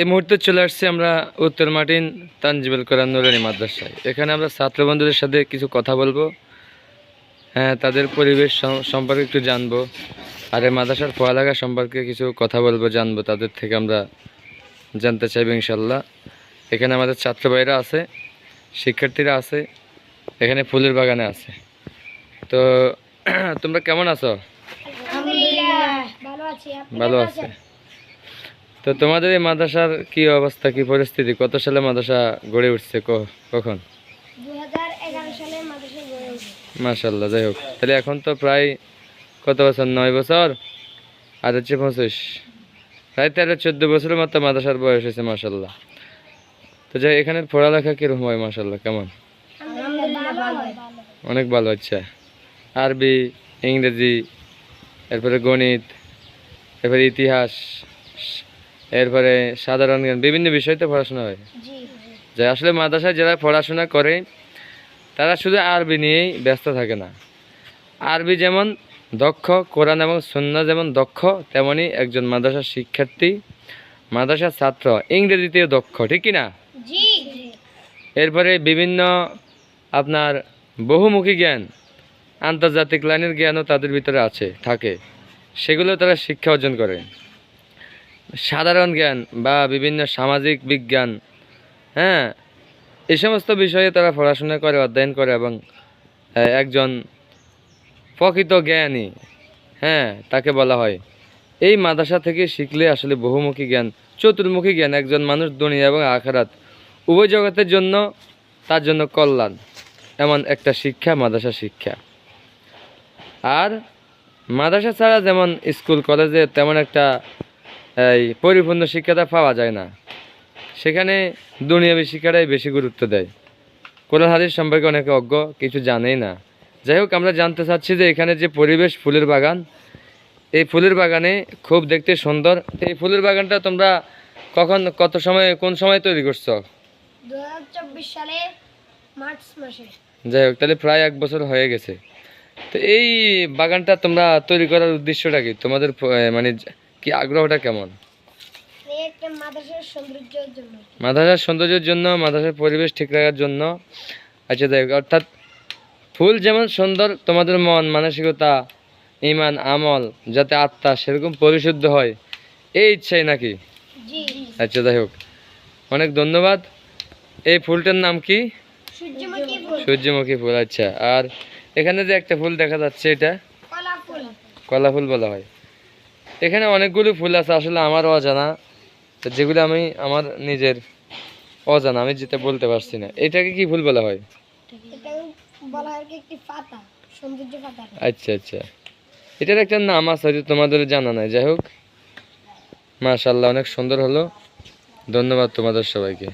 এই মুহূর্তে চলে আসছি আমরা উত্তর মার্টিন তানজিবুল কোরআন নুরানি মাদ্রাসায়। এখানে আমরা ছাত্র বন্ধুদের সাথে কিছু কথা বলব। হ্যাঁ তাদের পরিবেশ সম্পর্কে একটু জানব। আর এই মাদ্রাসার পড়ালেখা সম্পর্কে কিছু কথা বলব জানব। তাদের থেকে আমরা জানতে চাইব ইনশাল্লাহ এখানে আমাদের ছাত্র ভাইরা আছে শিক্ষার্থীরা আছে এখানে ফুলের বাগানে আছে। তো তোমরা কেমন আছো? ভালো আছি আপনি ভালো কেমন আছে আছেন? তো তোমাদের এই মাদ্রাসার কি অবস্থা কি পরিস্থিতি? কত সালে মাদ্রাসা গড়ে উঠছে? কখন? 2011 সালে মাদ্রাসা গড়ে উঠে মাশাল্লাহ যাই হোক। তাহলে এখন তো প্রায় কত বছর? নয় বছর? আর হচ্ছে পঁচিশ। প্রায় তেরো চোদ্দ বছরের মতো মাদ্রাসার বয়স হয়েছে মাশাল্লাহ তো যাই এখানে পড়ালেখা কীরকম হয় মাশাল্লাহ কেমন? অনেক ভালো আচ্ছা। আরবি ইংরেজি এরপরে গণিত এরপরে ইতিহাস এরপরে সাধারণ জ্ঞান বিভিন্ন বিষয়তে পড়াশোনা হয়। যে আসলে মাদ্রাসায় যারা পড়াশোনা করে তারা শুধু আরবি নিয়েই ব্যস্ত থাকে না। আরবি যেমন দক্ষ কোরআন এবং সন্না যেমন দক্ষ তেমনি একজন মাদ্রাসার শিক্ষার্থী মাদ্রাসার ছাত্র ইংরেজিতেও দক্ষ ঠিক কি না? এরপরে বিভিন্ন আপনার বহুমুখী জ্ঞান আন্তর্জাতিক লাইনের জ্ঞানও তাদের ভিতরে আছে থাকে। সেগুলো তারা শিক্ষা অর্জন করে। সাধারণ জ্ঞান বা বিভিন্ন সামাজিক বিজ্ঞান হ্যাঁ? এই সমস্ত বিষয়ে তারা পড়াশোনা করে, অধ্যয়ন করে এবং একজন প্রকৃত জ্ঞানী হ্যাঁ তাকে বলা হয়। এই মাদ্রাসা থেকে শিখলে আসলে বহুমুখী জ্ঞান, চতুর্মুখী জ্ঞান, একজন মানুষ দুনিয়া এবং আখারাত, উভয় জগতের জন্য তার জন্য কল্যাণ, এমন একটা শিক্ষা, মাদ্রাসা শিক্ষা। আর মাদ্রাসা ছাড়া যেমন স্কুল, কলেজে তেমন একটা এই পরিপূর্ণ শিক্ষাটা পাওয়া যায় না। সেখানে দুনিয়াবী শিক্ষাটাই বেশি গুরুত্ব দেয়। কোরআন হাদিস সম্পর্কে অনেকে অজ্ঞ কিছু জানেই না। যাই হোক আমরা জানতে চাচ্ছি যে এখানে যে পরিবেশ ফুলের বাগান এই ফুলের বাগানে খুব দেখতে সুন্দর। এই ফুলের বাগানটা তোমরা কখন কত সময় কোন সময় তৈরি করছ? সালে মার্চ মাসে। যাই হোক তাহলে প্রায় এক বছর হয়ে গেছে। তো এই বাগানটা তোমরা তৈরি করার উদ্দেশ্যটা কি? তোমাদের মানে কি আগ্রহটা কেমন? মাদ্রাসার সৌন্দর্যের জন্য। মাদ্রাসার পরিবেশ ঠিক রাখার জন্য। আচ্ছা হোক অর্থাৎ ফুল যেমন সুন্দর তোমাদের মন মানসিকতা ইমান আমল যাতে আত্মা সেরকম পরিশুদ্ধ হয় এই ইচ্ছাই নাকি? আচ্ছা যাই হোক। অনেক ধন্যবাদ। এই ফুলটার নাম কি? সূর্যমুখী ফুল। আচ্ছা। আর এখানে যে একটা ফুল দেখা যাচ্ছে এটা? কলা ফুল বলা হয়। এখানে অনেকগুলি ফুল আছে আসলে আমার অজানা। যেগুলো আমি আমার নিজের অজানা আমি যেটা বলতে পারছি না। এটাকে কি ফুল বলা হয়? আচ্ছা আচ্ছা। এটার একটা নাম আছে হয়তো তোমাদের জানা নাই। যাই হোক মাশাল্লাহ অনেক সুন্দর হলো। ধন্যবাদ তোমাদের সবাইকে।